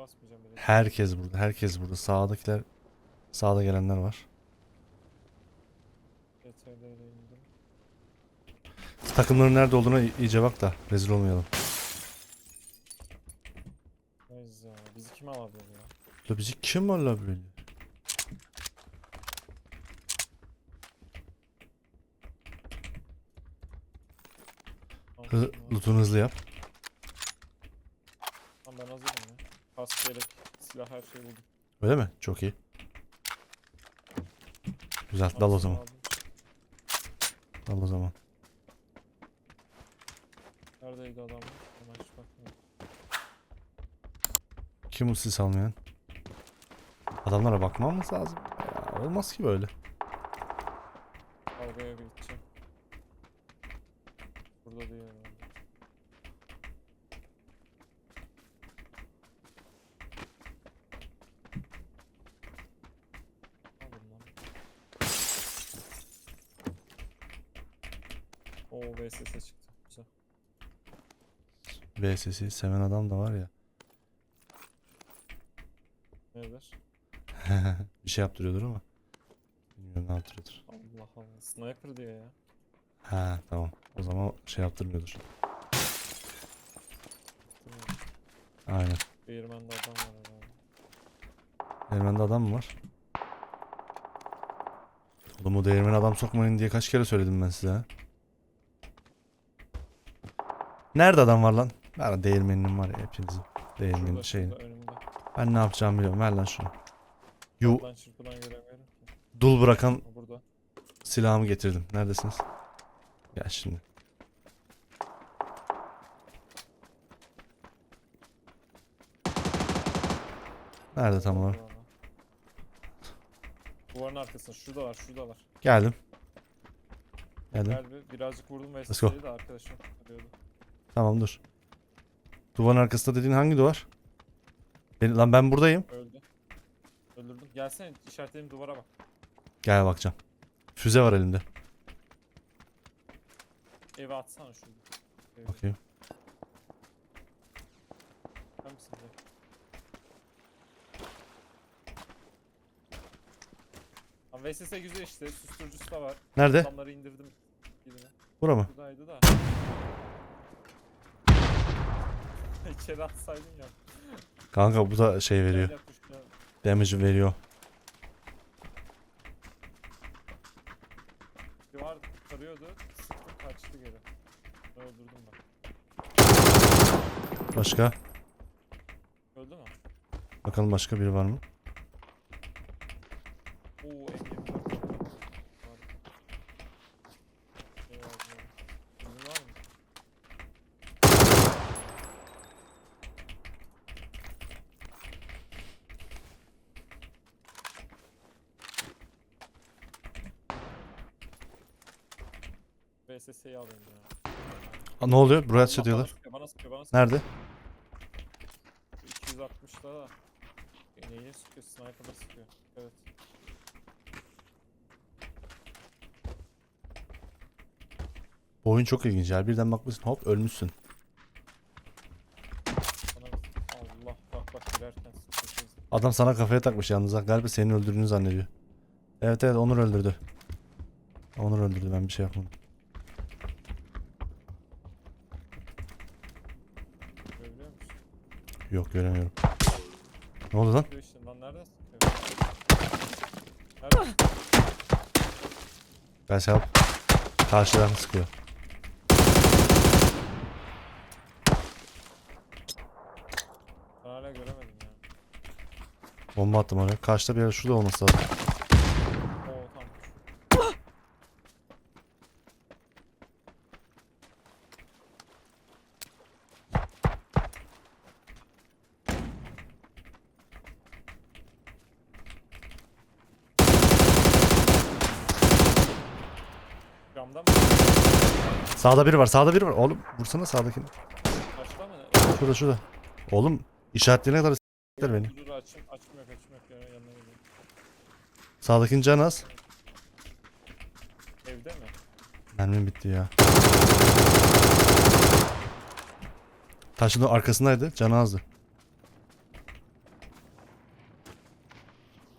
basmayacağım bile. Herkes burada. Herkes burada. Sağdakiler sağda gelenler var. İndim. Takımların nerede olduğuna i- iyice bak da rezil olmayalım. Neyse ya. Bizi kim alabilir ya? Ya bizi kim alabilir? Hı, Tamam, lootunu hızlı yap. Tamam ben hazırım ya. Kask, silah her şeyi buldum. Öyle mi? Çok iyi. Güzel. Dal o zaman. Dal o zaman. Neredeydi adam? Hemen hiç bakmıyorum. Kim bu sis almayan? Adamlara bakmamız lazım. Ya, olmaz ki böyle. Kavgaya bir gideceğim. Burada herhalde. Aldım lan. Oo VSS çıktı. Güzel. VSS'i seven adam da var ya. Neler? bir şey yaptırıyordur ama. Bilmiyorum ne yaptırıyordur. Allah Allah. Sniper diyor ya. Ha tamam. O zaman şey yaptırmıyordur. Aynen. Değirmende adam var herhalde. Değirmende adam mı var? Oğlum o değirmene adam sokmayın diye kaç kere söyledim ben size ha? Nerede adam var lan? Ver değirmeninin var ya hepinizin. Değirmenin şeyini. Ben ne yapacağımı biliyorum. Ver lan şunu. Yu Buradan çırpıdan göremiyorum ki. dul bırakan Ha, Burada. silahımı getirdim. Neredesiniz? Gel şimdi. Nerede tam olarak? Burada. Duvarın arkasında. Şuradalar, şuradalar. Geldim. Geldim. Gel bir, birazcık vurdum ve Let's go. De arkadaşım arıyordu. Tamam dur. Duvarın arkasında dediğin hangi duvar? Beni, lan ben buradayım. Öldü. Öldürdüm. Gelsene işaretlediğim duvara bak. Gel bakacağım. Füze var elimde. Eve atsana şurada. Eve. Bakayım. Lan VSS güzel işte. Susturucusu da var. Nerede? Adamları indirdim. Birine. Bura mı? Buradaydı da. İçeri atsaydın ya. Kanka bu da şey veriyor. Gel ya. Damage veriyor. Bir var tarıyordu. Sıktım kaçtı geri. Öldürdüm bak. Başka? Öldü mü? Bakalım başka biri var mı? Oo M24 var. Harika. Şey var mı? Sizin var mı? VSS'yi alayım ya. Aa, ne oluyor? Buraya Allah, diyorlar. Sıkıyor, bana sıkıyor, bana sıkıyor. Nerede? 260'da da. E, Neyi sıkıyor? Sniper'da sıkıyor. Evet. Bu oyun çok ilginç ya. Birden bakmışsın hop ölmüşsün. Bana Allah bak bak girerken sıkıyor. Adam sana kafaya takmış yalnız. ha. Galiba senin öldürdüğünü zannediyor. Evet evet Onur öldürdü. Onur öldürdü ben bir şey yapmadım. Görebiliyor musun? Yok göremiyorum. Ne oldu lan? Nereden? Ben yap. Karşıdan sıkıyor. Ben hala göremedim ya. Bomba attım oraya. Karşıda bir yer şurada olması lazım. Sağda biri var. Sağda biri var. Oğlum vursana sağdakini. Karşıda mı? Şurada şurada. Oğlum işaretlerine kadar s**ler beni. Dur açım. Açım yok Sağdakinin canı az. Evde mi? Mermim bitti ya. Taşın arkasındaydı. Canı azdı.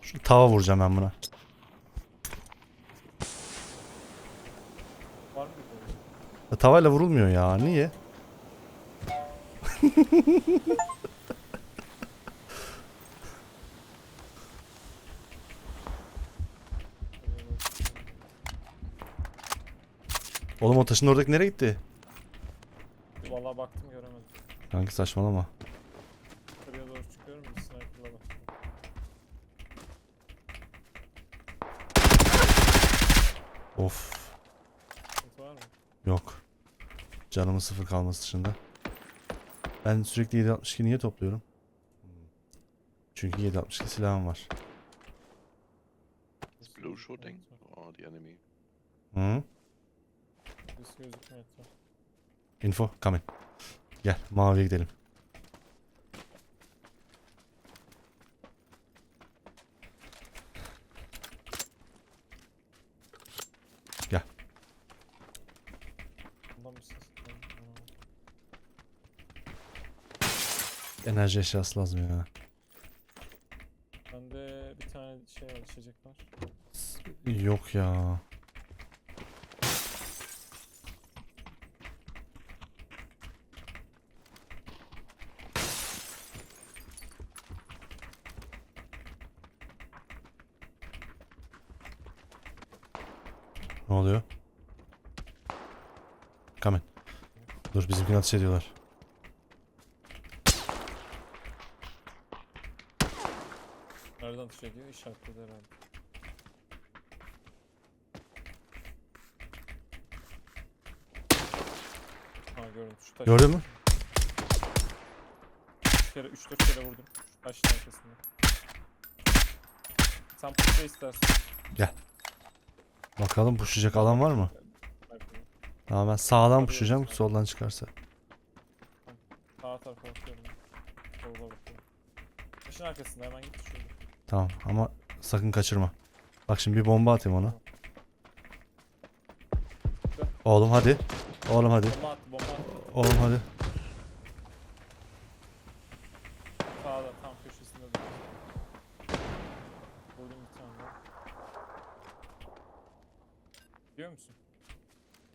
Şu tava vuracağım ben buna. Ya, tavayla vurulmuyor ya. Niye? Oğlum o taşın oradaki nereye gitti? Vallahi baktım göremedim. Kanki saçmalama. Yukarıya doğru çıkıyorum bir sniper'la baktım. Of. Sıkıntı var mı? Yok. Canımın sıfır kalması dışında. Ben sürekli 762 niye topluyorum? Çünkü 762 silahım var. Blue shooting or the enemy? Hı? Info coming. Gel maviye gidelim. Bundan bir ses. geldi. Aa. Enerji eşyası lazım ya. Bende bir tane şey var, içecek var. Yok ya. Ne oluyor? Come in. Dur bizimkini ateş ediyorlar. Nereden atış ediyor? İşaretledi herhalde. Ha gördüm. Şu taş. Gördün mü? 3 kere 3 4 kere vurdum. Şu taşın arkasında. Sen pusu istersen. Bakalım pushlayacak alan var mı? Tamam ben sağdan pushlayacağım soldan çıkarsa. Sağ tarafa bakıyorum. Solda bakıyorum. Taşın arkasında hemen git şurada. Tamam ama sakın kaçırma. Bak şimdi bir bomba atayım ona. Oğlum hadi. Oğlum hadi. Bomba attı bomba attı. Oğlum hadi. Sağda tam köşesinde de. Vurdum bir tane daha. Biliyor musun?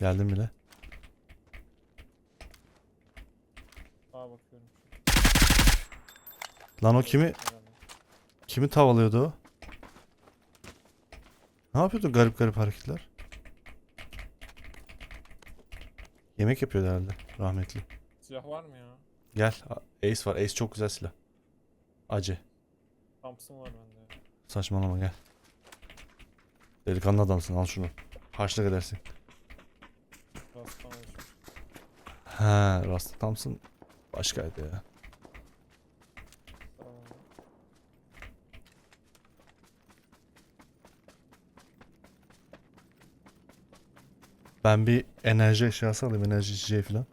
Geldim bile. Sağa bakıyorum. Lan o kimi. Kimi tavalıyordu o? Ne yapıyordu garip garip hareketler? Yemek yapıyordu herhalde rahmetli. Silah var mı ya? Gel Ace var. Ace çok güzel silah. Acı. Thompson var bende. Saçmalama gel. Delikanlı adamsın al şunu. Harçlık edersin. Rasttan alışmış. Ha, Rust Thompson başkaydı ya. Tamam. Ben bir enerji eşyası alayım, enerji içeceği falan.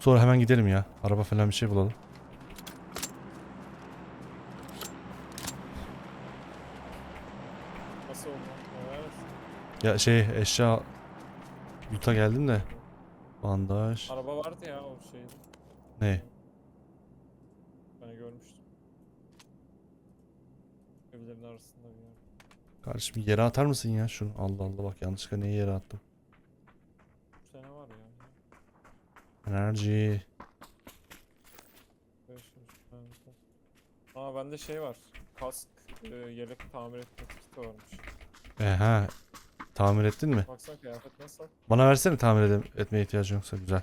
Sonra hemen gidelim ya. Araba falan bir şey bulalım. Nasıl oldu? Ya şey eşya Yuta geldim de bandaj Araba vardı ya o şeyde. ne? Ben görmüştüm. Arasında bir yer. Kardeşim yere atar mısın ya şunu? Allah Allah bak yanlışlıkla niye yere attım? Bir tane var ya. Enerji. Beş, tane de. Aa bende şey var. Kask, e, yelek tamir etme kiti varmış. Ehe. Tamir ettin mi? Baksana kıyafet nasıl? Bana versene tamir edem- etmeye ihtiyacın yoksa güzel.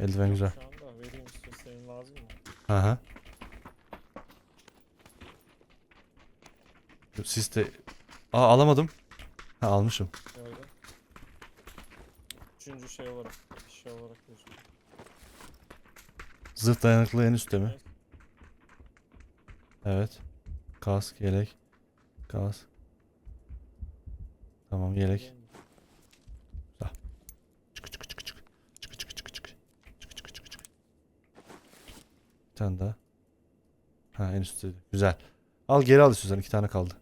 Eldiven güzel. Şu anda vereyim istiyorsan senin lazım mı? Hı hı. Siz de... Aa alamadım. Ha almışım. Nerede? Üçüncü şey olarak, şey olarak gözüküyor. Zırh dayanıklı en üstte mi? Neyse, Evet. Kask, yelek. Kask. Tamam yelek. mi? Çık çık çık çık. Çık çık çık çık. Çık çık çık çık. Bir tane daha. Ha en üstteydi. Güzel. Al geri al istiyorsan iki tane kaldı.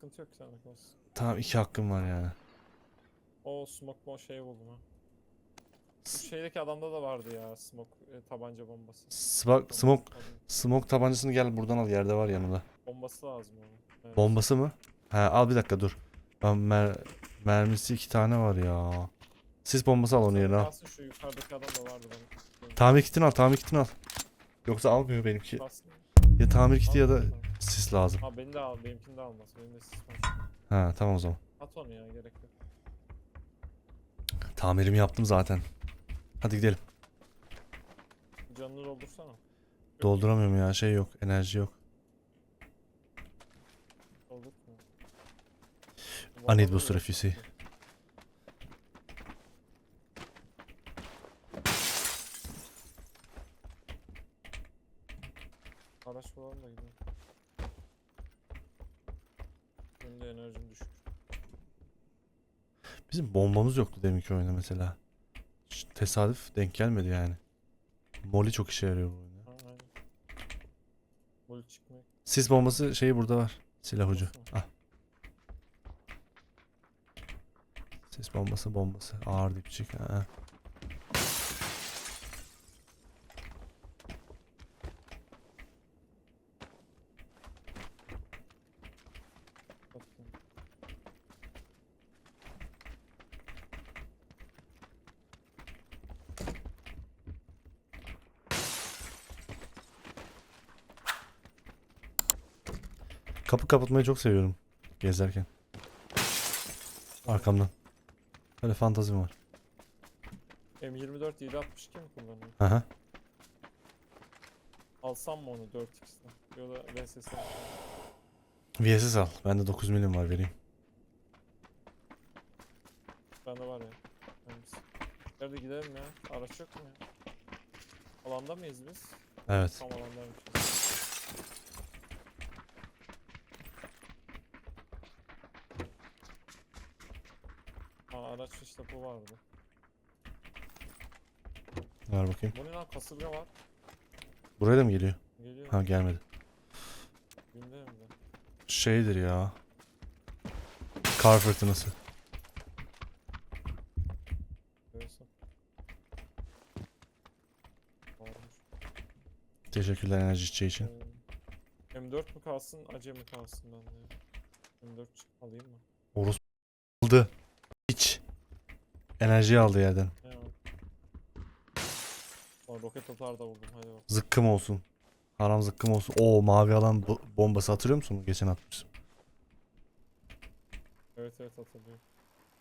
Sıkıntı yok sen kalsın. Tamam iki hakkım var yani. O smoke bomb şey buldum ha. Bu şeydeki adamda da vardı ya smoke e, tabanca bombası. Smoke, smoke, smoke tabancasını gel buradan al yerde var yanımda. Bombası lazım onun. Evet. Bombası mı? He al bir dakika dur. Ben mer mermisi iki tane var ya. Sis bombası al onu yerine al. Kalsın şu yukarıdaki adam da vardı benim. Tamir kitini al, tamir kitini al. Yoksa almıyor benimki. Kalsın. Ya tamir kiti ya da. Sis lazım. Ha beni de al, benimkini de almaz. Benim de sistem. Ha tamam o zaman. At onu ya gerek yok. Tamirimi yaptım zaten. Hadi gidelim. Canını doldursana. Dolduramıyorum ya şey yok, enerji yok. Doldur mu? I need booster if you see. Araç bulalım da gidelim. Benim de enerjim düşük. Bizim bombamız yoktu deminki oyunda mesela. Ş- Tesadüf denk gelmedi yani. Molly çok işe yarıyor bu oyunda. Ha aynen. Bol çıkmak. Sis bombası şeyi burada var. Silah ucu. Nasıl? Ah. Sis bombası bombası. Ağır dipçik. Ha. Bakayım. Kapı kapatmayı çok seviyorum. Gezerken. Arkamdan. Böyle fantazim var. M24 762 mi kullanıyor? Aha. Alsam mı onu 4x'den? Ya da VSS'den. VSS al. Bende 9 milim var vereyim. Bende var ya. Nerede gidelim ya? Araç yok mu ya? Alanda mıyız biz? Evet. Tam alandaymışız. Ha araç işte bu vardı. Ver bakayım. Bu ne lan kasırga var. Buraya da mı geliyor? Geliyor. Ha gelmedi. Hem de. Şeydir ya. Kar fırtınası. Neyse. Varmış. Teşekkürler enerji içeceği için. Ee, M4 mü kalsın, AC mi kalsın bende ya? M4 alayım mı? Orus aldı. Hiç. Enerjiyi aldı yerden. Aa, roket atar da vurdum hadi bak. Zıkkım olsun. Haram zıkkım olsun. Oo mavi alan bo- bombası hatırlıyor musun? Geçen atmıştım. Evet evet hatırlıyorum.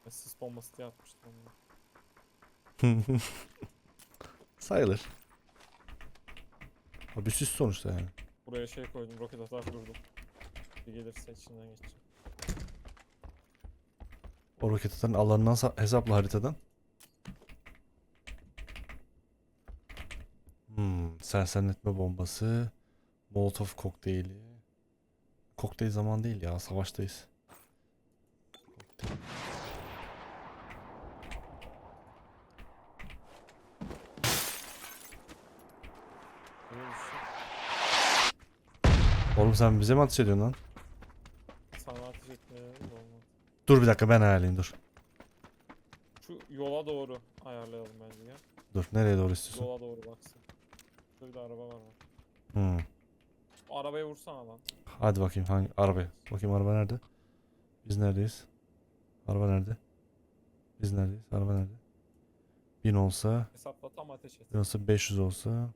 Ben sis bombası diye atmıştım onu. Sayılır. Abi süs sonuçta yani. Buraya şey koydum roket atar durdum. Bir gelirse içinden geçeceğim. O roket atan alanından sa- hesapla haritadan. Hmm, sersemletme bombası. Molotov kokteyli. Kokteyl zaman değil ya, savaştayız. Oğlum sen bize mi ateş ediyorsun lan? Sana ateş etmeye de olmaz. Dur bir dakika ben ayarlayayım dur. Şu yola doğru ayarlayalım bence ya. Dur nereye doğru istiyorsun? Yola doğru baksın. Şurada bir de araba var bak. Hmm. Arabaya vursana lan. Hadi bakayım hangi arabaya. Bakayım araba nerede? Biz neredeyiz? Araba nerede? Biz neredeyiz? Araba nerede? 1000 olsa, Hesapla tam ateş et. 1000 olsa 500 olsa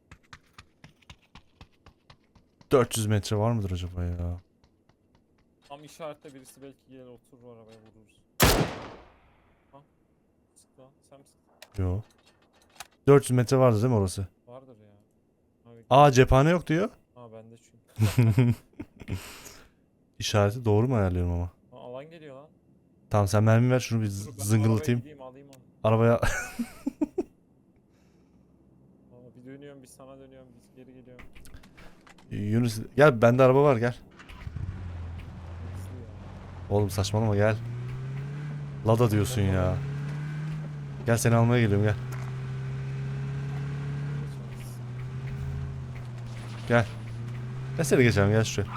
400 metre var mıdır acaba ya? Tam işaretle birisi belki gelir oturur arabaya vururuz. Ha? Sık lan. Sen mi sıktın? Yo. 400 metre vardı değil mi orası? Vardır ya. Abi, Aa cephane yok diyor. ha bende çünkü. İşareti doğru mu ayarlıyorum ama? Ha, alan geliyor lan. Tamam sen mermi ver şunu bir Dur, ben arabaya zıngılatayım. gideyim alayım onu. Arabaya Aa, bir dönüyorum bir sana dönüyorum bir geri geliyorum. Yunus gel bende araba var gel. Oğlum saçmalama gel. Lada diyorsun ya. Gel seni almaya geliyorum gel. Gel. Ben seni geçeceğim gel şuraya.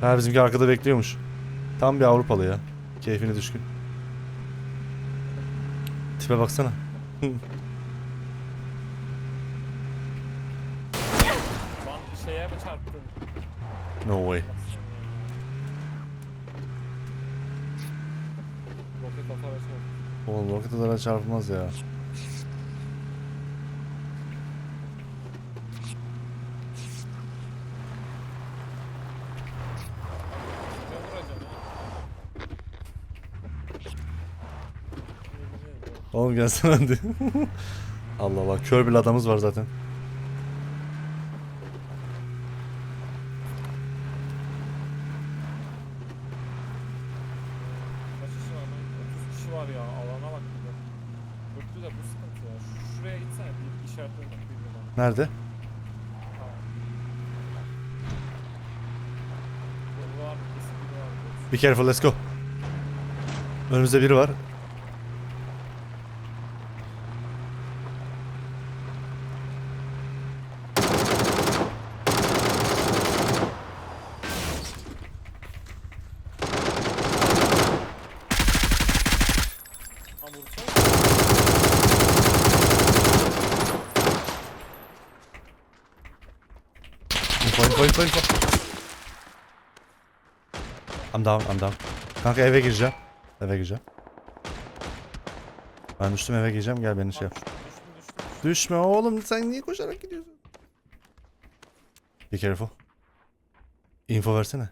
Ha bizimki arkada bekliyormuş. Tam bir Avrupalı ya. Keyfine düşkün. Tipe baksana. Lan bir şeye mi çarptın? No way. Roket atar. Oğlum roket adara çarpılmaz ya. Ne vuracaksın ya? Oğlum gelsene hadi. Allah Allah kör bir adamız var zaten. Kaç kişi var lan? 30 kişi var ya. Alana bak bir de. Dörtlü de bu sıkıntı ya. Şu- Şuraya gitsene bir işaretleyin bak bir numara. Nerede? Be careful let's go. Önümüzde biri var. Ha vursana. Info info. I'm down I'm down. Kanka eve gireceğim. Eve gireceğim. Ben düştüm eve gireceğim gel beni şey Lan yap. düştüm, düştüm, düştüm. Düşme oğlum sen niye koşarak gidiyorsun? Be careful. Info versene.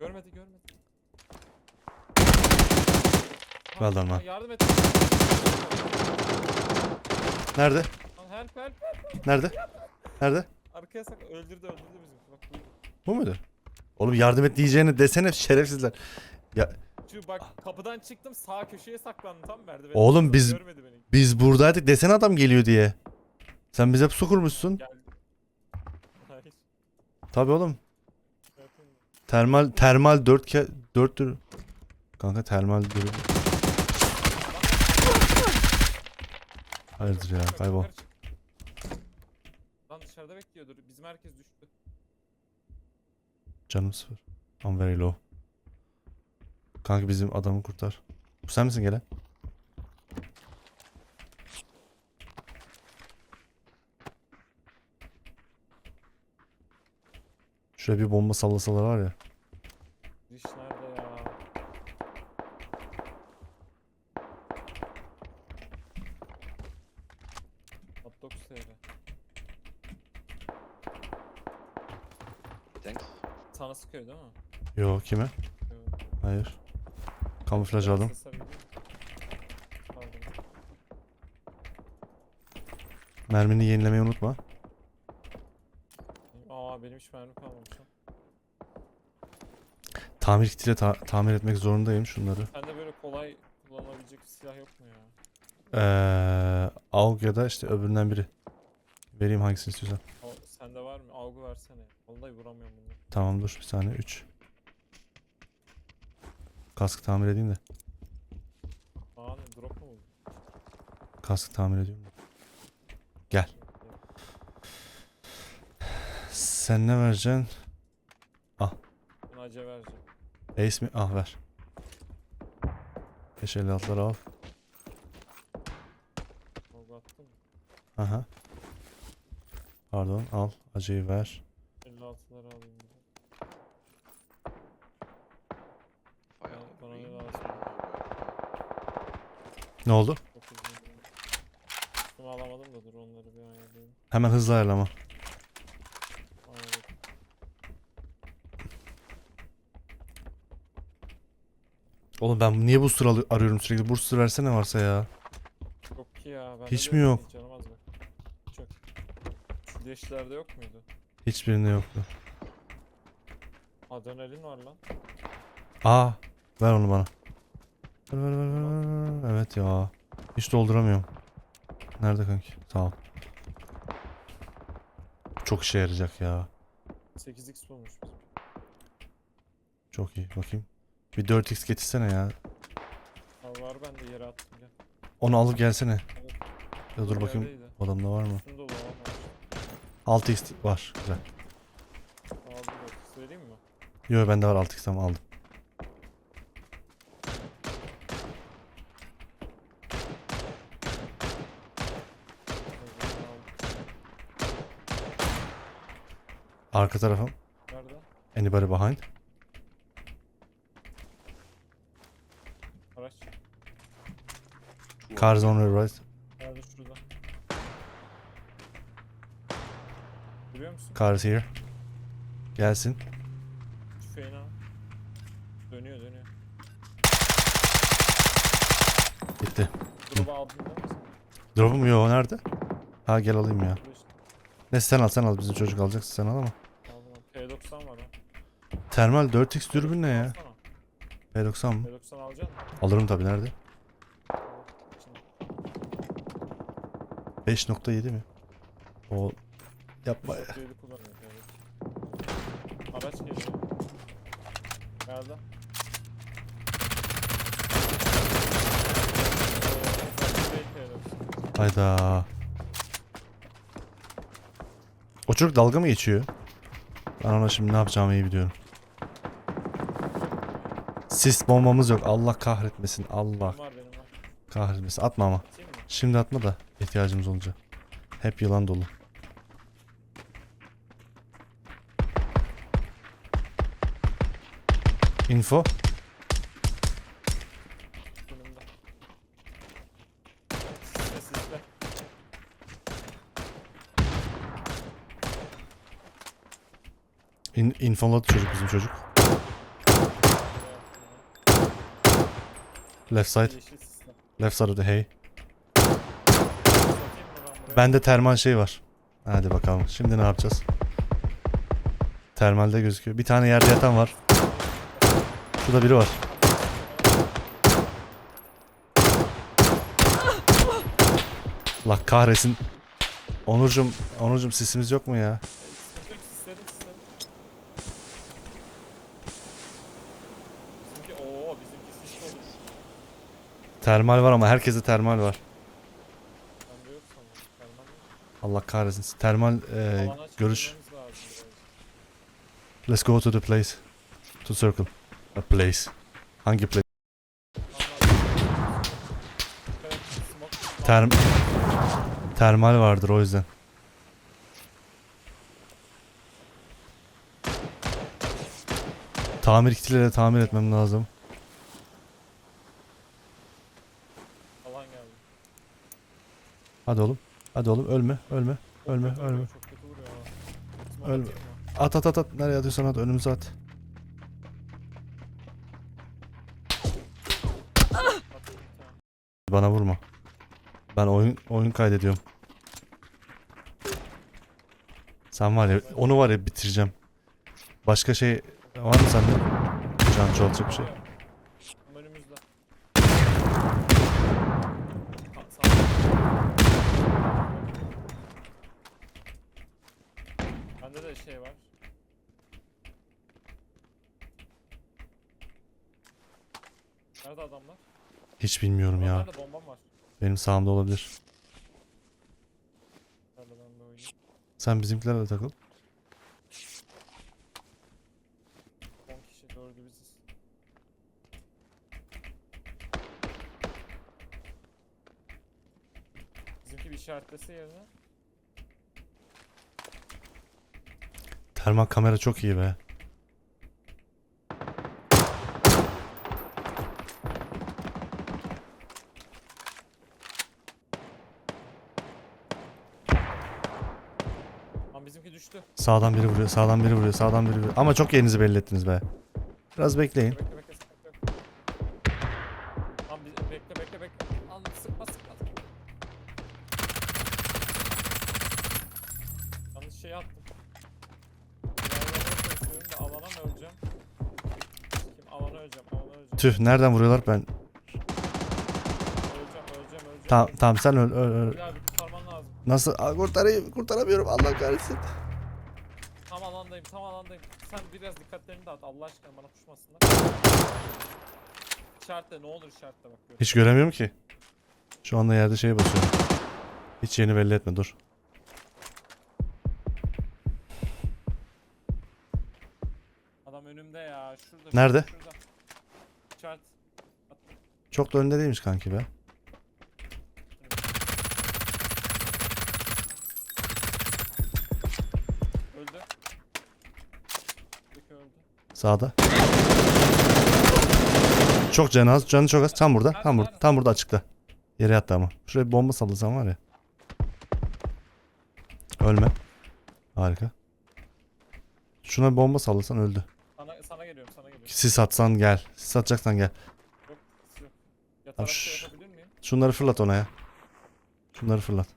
Görmedi, görmedi. Well done, man. Yardım et. Nerede? Help help help. Nerede? Nerede? Arkaya sak öldürdü öldürdü bizim. Bak bu. Bu muydu? Oğlum yardım et diyeceğini desene şerefsizler. Ya Şu bak kapıdan çıktım sağ köşeye saklandım tam merdiven. Oğlum biz- Görmedi beni. biz buradaydık desene adam geliyor diye. Sen bize pusu kurmuşsun. Geldi. Hayır. Tabii oğlum. Termal termal 4 ke 4'tür. Kanka termal dürü. Hayırdır ya kaybol. yukarı. Bekliyordur. Bizim herkes düştü. Canım sıfır. I'm very low. Kanka bizim adamı kurtar. Bu sen misin gelen? Şuraya bir bomba sallasalar var ya. Diş nerede ya? Hot dog sevdi. Sana sıkıyor değil mi? Yo kime? Hayır. Kamuflaj aldım. Mermini yenilemeyi unutma. Aa benim hiç mermi kalmamış lan. Tamir kitiyle ta- tamir etmek zorundayım şunları. Sende böyle kolay kullanabilecek bir silah yok mu ya? Ee, AUG ya da işte öbüründen biri. Vereyim hangisini istiyorsan. O, sende var mı? Algı versene. Vallahi vuramıyorum bunu. Tamam dur bir saniye 3. Kask tamir edeyim de. Ne drop mu buldu? Kask tamir ediyorum. Gel. Sen ne vereceksin? Bunu acı vereceğim. Ace mi? Ah ver. 556'ları al. Algı attım. Aha. Pardon al. Acıyı ver. 56'ları alayım bir de. Fire Bana- on bana ne green. lazım? Ne oldu? Şunu alamadım da dur onları bir ayarlayayım. Hemen hızlı ayarlama. Ayarladım. Oğlum ben niye booster alı- arıyorum sürekli? Booster versene varsa ya. Yok ki ya. bende Hiç de mi yok? Canım az bak. Çok. Şu leşlerde yok muydu? Hiçbirinde yoktu. Adrenalin var lan. Aa, ver onu bana. Ver ver ver ver, ver. ver. Evet ya. Hiç dolduramıyorum. Nerede kanki? Sağ ol. Çok işe yarayacak ya. 8x bulmuş bizim. Çok iyi. Bakayım. Bir 4x getirsene ya. Al var ben de yere attım gel. Onu alıp gelsene. Ya dur bakayım. yerdeydi. Adamda var mı? Üstünde dolu ama. 6x var. Güzel. Aldım bak. Söyleyeyim mi? Yo bende var 6x tamam aldım. Arka tarafım. Nerede? Anybody behind? Araç. Cars on the right. Nerede şurada? Görüyor musun? Cars here. Gelsin. Tüfeğini al. Dönüyor dönüyor. Gitti. Drop'u aldın değil mi? Drop'um yo nerede? Ha gel alayım ya. Neyse sen al sen al bizim çocuk alacaksın sen al ama. Termal 4x dürbün ne ya? Alsana. P90 mı? P90 alacaksın mı? Alırım tabi nerede? Şimdi 5.7 mi? O yapma ya. P7 kullanıyor P7. Araç geliyor. Nerede? Ee, Hayda. O çocuk dalga mı geçiyor? Ben ona şimdi ne yapacağımı iyi biliyorum. Sis bombamız yok. Allah kahretmesin. Allah Benim var benim var. kahretmesin. Atma ama. Şimdi atma da ihtiyacımız olacak. Hep yılan dolu. Info. Sisle sisle. In, infoladı çocuk bizim çocuk. Left side. Yeşil. Left side of the hay. Satayım mı ben buraya? Bende termal şey var. Hadi bakalım. Şimdi ne yapacağız? Termalde gözüküyor. Bir tane yerde yatan var. Şurada biri var. Allah kahretsin. Onurcum, Onurcum sesimiz yok mu ya? Sıkıntı yok, sisledim sisledim. Bizimki ooo bizimki sisli olur. Termal var ama herkeste termal var. Bende yok sanırım. Ferman yok. Allah kahretsin. Termal e, Alana görüş. çekilmemiz lazım biraz. Let's go to the place. To circle. A place. Hangi place? Evet, smoke- Term termal vardır o yüzden. Tamir kitiyle tamir etmem lazım. Alan geldi. Hadi oğlum. Hadi oğlum ölme, ölme, ölme, ölme. Ölme. At at at at. Nereye atıyorsan at. Önümüze at. Bana vurma. Ben oyun oyun kaydediyorum. Sen var ya onu var ya bitireceğim. Başka şey var mı sende? Can çoğaltacak bir şey. Tam önümüzde. Sağ- sağ- Bende de şey var. Nerede adamlar? Hiç bilmiyorum ya. Nerede bombam var? Benim sağımda olabilir. Nerede ben de oynayayım? Sen bizimkilerle takıl. 10 kişi, 4'ü biziz. Bizimki bir işaretlese yerine. Termal kamera çok iyi be. Lan bizimki düştü. Sağdan biri vuruyor, sağdan biri vuruyor, sağdan biri vuruyor. Ama çok yerinizi belli ettiniz be. Biraz bekleyin. Bekle bekle sıkıntı yok. Lan bir, bekle bekle bekle. Lan sıkma sıkma. Yanlış şey attım. İlerlemeye çalışıyorum da alana mı öleceğim? Kim alana öleceğim alana öleceğim. Tüh nereden vuruyorlar ben? Öleceğim öleceğim öleceğim. Tamam tamam sen öl öl öl. Bir abi kurtarman lazım. Nasıl? Aa, kurtarayım, kurtaramıyorum Allah kahretsin. Alandayım tam alandayım. Sen biraz dikkatlerini dağıt Allah aşkına bana pusmasınlar. İşaretle ne olur işaretle bak. gör. Hiç göremiyorum ki. Şu anda yerde şeye basıyorum. Hiç yerini belli etme dur. Adam önümde ya. Şurada. Nerede? Şurada. İşaret. Çok da önde değilmiş kanki be. Öldü. Öldü. öldü. Sağda. Çok canı az. Canı çok az. Tam burada. Tam burada. Tam burada açıkta. Yere yattı ama. Şuraya bir bomba sallasam var ya. Ölme. Harika. Şuna bir bomba sallasan öldü. Sana, sana geliyorum sana geliyorum. Sis atsan gel. Sis atacaksan gel. Yok. yok. Yatarak şş. şey yapabilir miyim? Şunları fırlat ona ya. Şunları fırlat.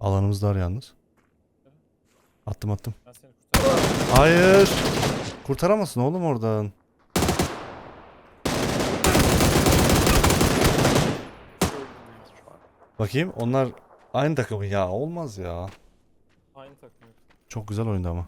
Alanımız dar yalnız. Attım attım. Ben seni kurtarırım. Hayır. Kurtaramazsın oğlum oradan. Bakayım onlar aynı takımı ya olmaz ya. Aynı takım. Çok güzel oyundu ama.